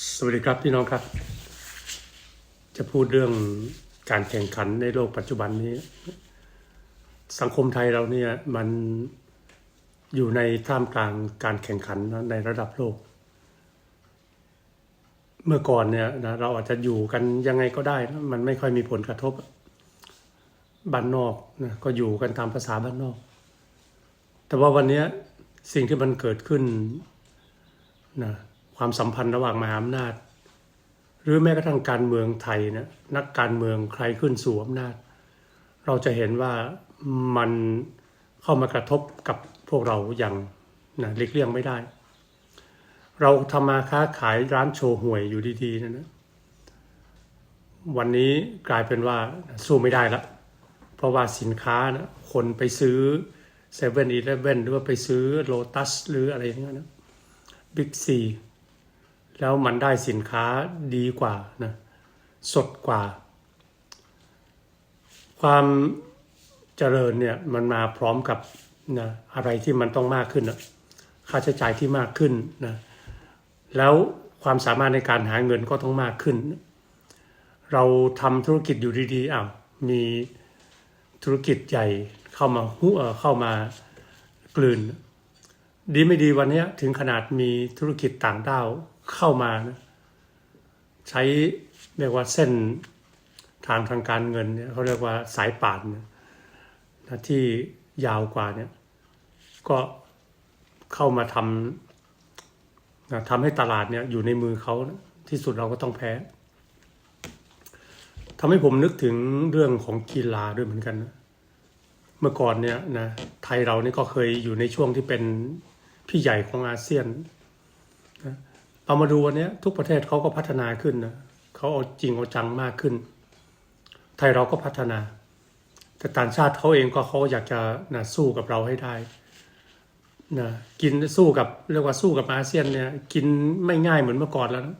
สวัสดีครับพี่น้องครับ จะพูดเรื่องการแข่งขันในโลกปัจจุบันนี้ สังคมไทยเราเนี่ยมันอยู่ในท่ามกลางการแข่งขันในระดับโลก เมื่อก่อนเนี่ยนะเราอาจจะอยู่กันยังไงก็ได้ มันไม่ค่อยมีผลกระทบบ้านนอกนะก็อยู่กันตามภาษาบ้านนอก แต่ว่าวันนี้สิ่งที่มันเกิดขึ้นนะ ความสัมพันธ์ระหว่างมหาอำนาจ หรือแม้กระทั่งการเมืองไทยนะนักการเมืองใครขึ้นสู่อำนาจ เราจะเห็นว่ามันเข้ามากระทบกับพวกเราอย่างนะเลีกเลี่ยงไม่ได้ เราทำมาค้าขายร้านโชว์หวยอยู่ดีๆนะนะวันนี้กลายเป็นว่าสู้ไม่ได้ละเพราะว่าสินค้านะคนไปซื้อเซเว่นอีเลฟเว่นหรือว่าไปซื้อโลตัสหรืออะไรอย่างเงี้ยนะบิ๊กซี แล้วมันได้สินค้าดีกว่านะสดกว่า ความเจริญเนี่ยมันมาพร้อมกับนะอะไรที่มันต้องมากขึ้นนะค่าใช้จ่ายที่มากขึ้นนะแล้วความสามารถในการหาเงินก็ต้องมากขึ้น เราทำธุรกิจอยู่ดีๆอ้าวมีธุรกิจใหญ่เข้ามาหุเอ่อเข้ามากลืน ดีไม่ดีวันนี้ถึงขนาดมีธุรกิจต่างด้าว เข้ามานะใช้เรียกว่าเส้นทางทางการเงินเนี่ยเขาเรียกว่าสายป่านนะที่ยาวกว่าเนี่ยก็เข้ามาทำนะทำให้ตลาดเนี่ยอยู่ในมือเขานะที่สุดเราก็ต้องแพ้ทำให้ผมนึกถึงเรื่องของกีฬาด้วยเหมือนกันนะเมื่อก่อนเนี่ยนะไทยเรานี่ก็เคยอยู่ในช่วงที่เป็นพี่ใหญ่ของอาเซียนนะ เอามาดูวันนี้ทุกประเทศเขาก็พัฒนาขึ้นนะเขาเอาจริงเอาจังมากขึ้น ไทยเราก็พัฒนา แต่ต่างชาติเขาเองก็เขาอยากจะนะสู้กับเราให้ได้นะกินสู้กับเรียกว่าสู้กับอาเซียนเนี่ย กินไม่ง่ายเหมือนเมื่อก่อนแล้วนะ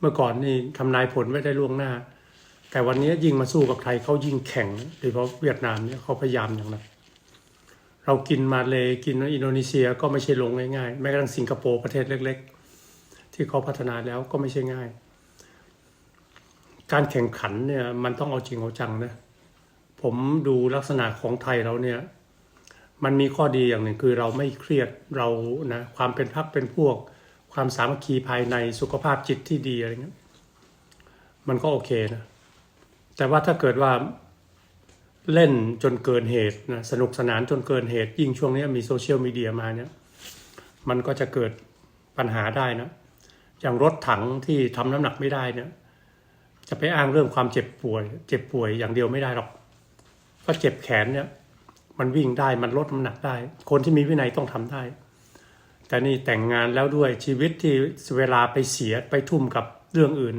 เมื่อก่อนนี่ทำนายผลไว้ได้ล่วงหน้า แต่วันนี้ยิ่งมาสู้กับไทยเขายิ่งแข่งโดยเฉพาะเวียดนามเนี่ยเขาพยายามอย่างนั้นเรากินมาเลยกินอินโดนีเซียก็ไม่ใช่ลงง่ายๆแม้กระทั่งสิงคโปร์ประเทศเล็ก ๆ ที่เขาพัฒนาแล้วก็ไม่ใช่ง่าย การแข่งขันเนี่ยมันต้องเอาจริงเอาจังนะผมดูลักษณะของไทยเราเนี่ย มันมีข้อดีอย่างหนึ่งคือเราไม่เครียดเรานะความเป็นพักเป็นพวก ความสามัคคีภายในสุขภาพจิตที่ดีอะไรเงี้ยมันก็โอเคนะแต่ว่าถ้าเกิดว่าเล่นจนเกินเหตุนะสนุกสนานจนเกินเหตุ ยิ่งช่วงนี้มีโซเชียลมีเดียมาเนี่ย มันก็จะเกิดปัญหาได้นะ อย่างรถถังที่ทำน้ำหนักไม่ได้เนี่ย จะไปอ้างเรื่องความเจ็บป่วย เจ็บป่วยอย่างเดียวไม่ได้หรอก ก็เจ็บแขนเนี่ย มันวิ่งได้มันลดน้ำหนักได้ คนที่มีวินัยต้องทำได้ แต่นี่แต่งงานแล้วด้วยชีวิตที่เวลาไปเสียไปทุ่มกับเรื่องอื่น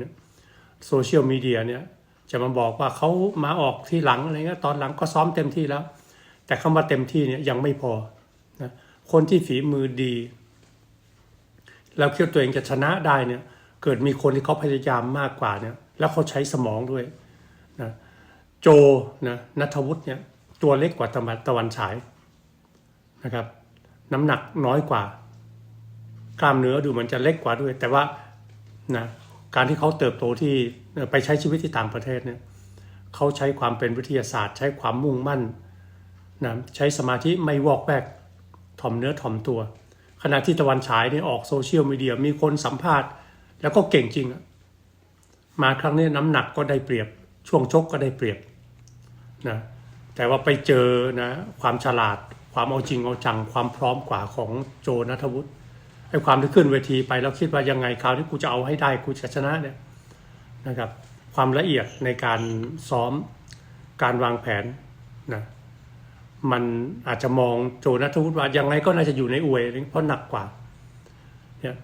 โซเชียลมีเดียเนี่ยจะมาบอกว่าเขามาออกที่หลังอะไรเงี้ยตอนหลังก็ซ้อมเต็มที่แล้ว แต่คำว่าเต็มที่เนี่ยยังไม่พอนะคนที่ฝีมือดี แล้วคิดตัวเองจะชนะได้เนี่ย เกิดมีคนที่เขาพยายามมากกว่าเนี่ย แล้วเขาใช้สมองด้วยนะโจนะนัทวุฒิเนี่ยตัวเล็กกว่าตะวันตะวันฉายนะครับ น้ำหนักน้อยกว่า กล้ามเนื้อดูเหมือนจะเล็กกว่าด้วย แต่ว่านะการที่เขาเติบโตที่ไปใช้ชีวิตที่ต่างประเทศเนี่ยเขาใช้ความเป็นวิทยาศาสตร์ ใช้ความมุ่งมั่นนะใช้สมาธิไม่วอกแวกถ่อมเนื้อถ่อมตัว ขณะที่ตะวันฉายเนี่ยออกโซเชียลมีเดียมีคนสัมภาษณ์ แล้วก็เก่งจริงมาครั้งนี้น้ำหนักก็ได้เปรียบ ช่วงชกก็ได้เปรียบนะแต่ว่าไปเจอนะความฉลาด ความเอาจริงเอาจัง ความพร้อมกว่าของโจนัทวุฒิไอ้ความที่ขึ้นเวทีไปแล้วคิดว่ายังไงคราวนี้กูจะเอาให้ได้กูจะชนะเนี่ยนะครับ ความละเอียดในการซ้อมการวางแผนนะ มันอาจจะมองโจนัทวุฒิว่ายังไงก็น่าจะอยู่ในอวยเพราะหนักกว่าเนี่ย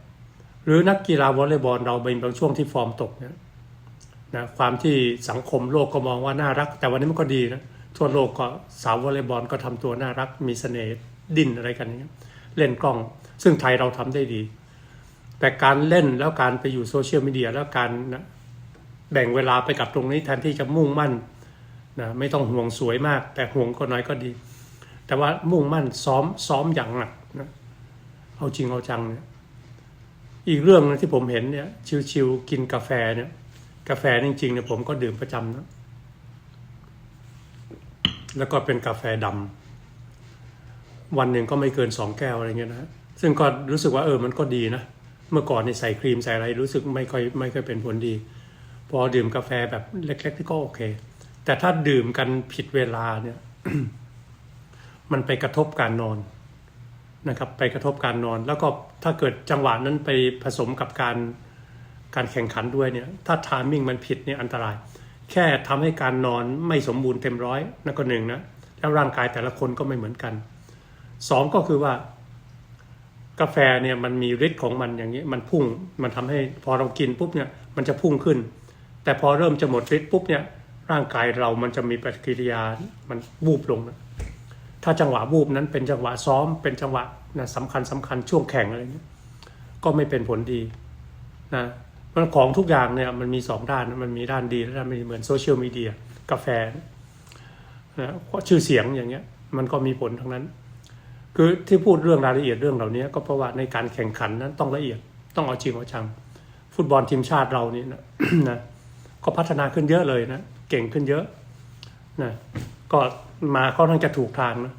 หรือนักกีฬาวอลเลย์บอลเราเป็นบางช่วงที่ฟอร์มตกเนี่ยนะความที่สังคมโลกก็มองว่าน่ารัก แต่วันนี้มันก็ดีนะทั่วโลกก็สาววอลเลย์บอลก็ทำตัวน่ารัก มีเสน่ห์ดิ้นอะไรกันเนี้ยเล่นกล้อง ซึ่งไทยเราทำได้ดี แต่การเล่นแล้วการไปอยู่โซเชียลมีเดียแล้วการนะแบ่งเวลาไปกับตรงนี้แทนที่จะมุ่งมั่นนะไม่ต้องห่วงสวยมาก แต่ห่วงก็น้อยก็ดี แต่ว่ามุ่งมั่นซ้อมซ้อมอย่างหนักนะเอาจริงเอาจังเนี่ยอีกเรื่องนึงที่ผมเห็นเนี่ย ชิวๆกินกาแฟเนี่ย กาแฟจริงๆเนี่ยผมก็ดื่มประจำนะแล้วก็เป็นกาแฟดำวันหนึ่งก็ไม่เกินสองแก้วอะไรเงี้ยนะซึ่งก็รู้สึกว่าเออมันก็ดีนะเมื่อก่อนในใส่ครีมใส่อะไรรู้สึกไม่ค่อยไม่ค่อยเป็นผลดี พอดื่มกาแฟแบบเล็กๆนี่ก็โอเค แต่ถ้าดื่มกันผิดเวลาเนี่ย มันไปกระทบการนอนนะครับ ไปกระทบการนอน แล้วก็ถ้าเกิดจังหวะนั้นไปผสมกับการการแข่งขันด้วยเนี่ย ถ้าทามมิ่งมันผิดเนี่ยอันตราย แค่ทำให้การนอนไม่สมบูรณ์เต็มร้อยนั่นก็หนึ่งนะแล้วร่างกายแต่ละคนก็ไม่เหมือนกันสองก็คือว่ากาแฟเนี่ยมันมีฤทธิ์ของมันอย่างนี้มันพุ่งมันทำให้พอเรากินปุ๊บเนี่ยมันจะพุ่งขึ้น แต่พอเริ่มจะหมดฤทธิ์ปุ๊บเนี่ยร่างกายเรามันจะมีปฏิกิริยามันวูบลงนะ ถ้าจังหวะวูบนั้นเป็นจังหวะซ้อม เป็นจังหวะนะสำคัญสำคัญช่วงแข่งอะไรเงี้ยก็ไม่เป็นผลดีนะมันของทุกอย่างเนี่ยมันมีสองด้านมันมีด้านดีและด้านไม่ดีเหมือนโซเชียลมีเดียกาแฟนะเพราะชื่อเสียงอย่างเงี้ยมันก็มีผลทั้งนั้น คือที่พูดเรื่องรายละเอียดเรื่องเหล่านี้ก็เพราะว่าในการแข่งขันนั้นต้องละเอียดต้องเอาจริงเอาจังฟุตบอลทีมชาติเรานี่นะนะก็พัฒนาขึ้นเยอะเลยนะ เก่งขึ้นเยอะนะ ก็มาค่อนข้างจะถูกทางนะ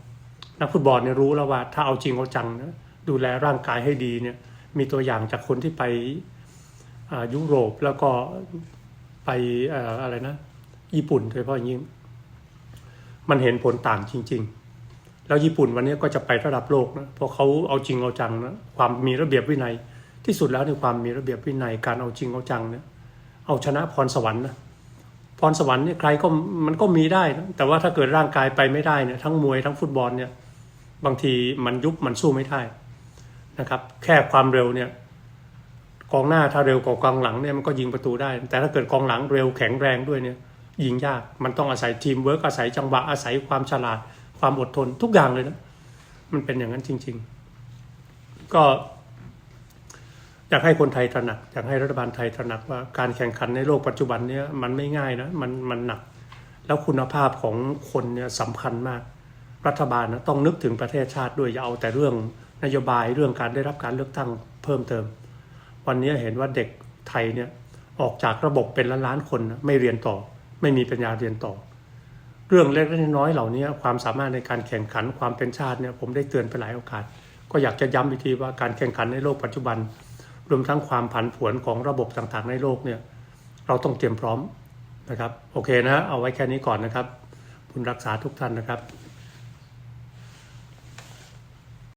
นักฟุตบอลเนี่ยรู้แล้วว่า ถ้าเอาจริงเอาจังนะดูแลร่างกายให้ดีเนี่ย มีตัวอย่างจากคนที่ไปยุโรปแล้วก็ไปอออะไรนะ ญี่ปุ่นโดยเฉพาะอย่างยิ่งมันเห็นผลต่างจริง ๆ แล้วญี่ปุ่นวันนี้ก็จะไประดับโลกนะเพราะเขาเอาจริงเอาจังนะความมีระเบียบวินัย ที่สุดแล้วในความมีระเบียบวินัยการเอาจริงเอาจังเนี่ยเอาชนะพรสวรรค์นะ พรสวรรค์เนี่ยใครก็มันก็มีได้นะแต่ว่าถ้าเกิดร่างกายไปไม่ได้เนี่ยทั้งมวยทั้งฟุตบอลเนี่ยบางทีมันยุบมันสู้ไม่ได้นะครับ แค่ความเร็วเนี่ยกองหน้าถ้าเร็วกว่ากองหลังเนี่ยมันก็ยิงประตูได้ แต่ถ้าเกิดกองหลังเร็วแข็งแรงด้วยเนี่ยยิงยากมันต้องอาศัยทีมเวิร์กอาศัยจังหวะอาศัยความฉลาด ความอดทนทุกอย่างเลยนะมันเป็นอย่างนั้นจริง ๆ ก็ อยากให้คนไทยตระหนักอยากให้รัฐบาลไทยตระหนักว่าการแข่งขันในโลกปัจจุบันเนี้ยมันไม่ง่ายนะมันมันหนัก แล้วคุณภาพของคนเนี่ยสำคัญมาก รัฐบาลนะต้องนึกถึงประเทศชาติด้วยอย่าเอาแต่เรื่องนโยบายเรื่องการได้รับการเลือกตั้งเพิ่มเติม วันนี้เห็นว่าเด็กไทยเนี่ยออกจากระบบเป็นล้านล้านคนนะไม่เรียนต่อ ไม่มีปัญญาเรียนต่อ เรื่องเล็กๆน้อยเหล่านี้ความสามารถในการแข่งขันความเป็นชาติเนี่ยผมได้เตือนไปหลายโอกาส ก็อยากจะย้ำอีกทีว่าการแข่งขันในโลกปัจจุบัน รวมทั้งความผันผวนของระบบต่างๆในโลกเนี่ยเราต้องเตรียมพร้อมนะครับ โอเคนะ เอาไว้แค่นี้ก่อนนะครับ คุณรักษาทุกท่านนะครับ